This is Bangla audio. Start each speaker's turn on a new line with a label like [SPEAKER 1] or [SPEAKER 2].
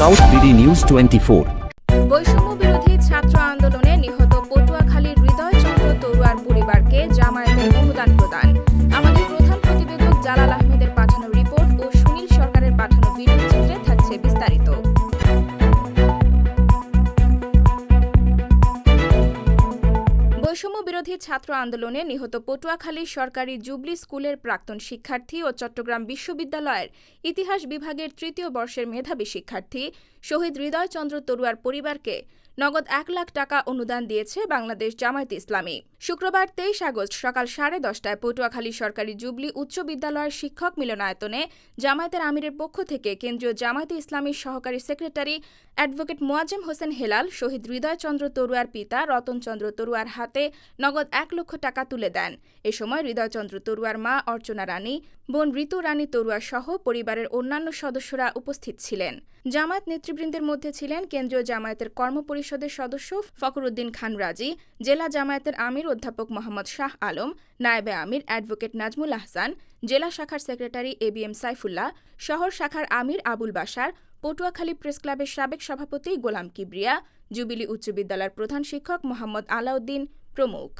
[SPEAKER 1] South BD news twenty four
[SPEAKER 2] বৈষম্য বিরোধী ছাত্র আন্দোলনে নিহত পটুয়াখালীর হৃদয়চন্দ্র তরুয়ার পরিবারকে জামায়াতের অনুদান প্রদান। আমাদের প্রধান প্রতিবেদক জালাল আহমেদের বৈষম্য বিরোধী ছাত্র আন্দোলনে নিহত পটুয়াখালী সরকারি জুবলি স্কুলের প্রাক্তন শিক্ষার্থী ও চট্টগ্রাম বিশ্ববিদ্যালয়ের ইতিহাস বিভাগের তৃতীয় বর্ষের মেধাবী শিক্ষার্থী শহীদ হৃদয়চন্দ্র তরুয়ার পরিবারকে নগদ এক লাখ টাকা অনুদান দিয়েছে বাংলাদেশ জামায়াত ইসলামী। শুক্রবার তেইশ আগস্ট সকাল সাড়ে দশটায় পটুয়াখালী সরকারি জুবলি উচ্চ বিদ্যালয়ের শিক্ষক মিলনায়তনে জামায়াতের আমিরের পক্ষ থেকে কেন্দ্রীয় জামায়াতে ইসলামীর সহকারী সেক্রেটারি অ্যাডভোকেট মোয়াজ্জেম হোসেন হেলাল, শহীদ হৃদয়চন্দ্র তরুয়ার পিতা রতনচন্দ্র তরুয়ার হাতে নগদ এক লক্ষ টাকা তুলে দেন। এ সময় হৃদয়চন্দ্র তরুয়ার মা অর্চনা রানী, বোন ঋতু রানী তরুয়া সহ পরিবারের অন্যান্য সদস্যরা উপস্থিত ছিলেন। জামায়াত নেতৃবৃন্দের মধ্যে ছিলেন কেন্দ্রীয় জামায়াতের কর্মপরিষদের সদস্য ফখরুদ্দিন খান রাজি, জেলা জামায়াতের আমির অধ্যাপক মোহাম্মদ শাহ আলম, নায়েবে আমির অ্যাডভোকেট নাজমুল আহসান, জেলা শাখার secretary A B M Saifullah, শহর শাখার আমির আবুল বাসার পটুয়াখালী প্রেস ক্লাবের সাবেক সভাপতি গোলাম কিবরিয়া, জুবিলি উচ্চ বিদ্যালয়ের প্রধান শিক্ষক মোহাম্মদ আলাউদ্দিন প্রমুখ।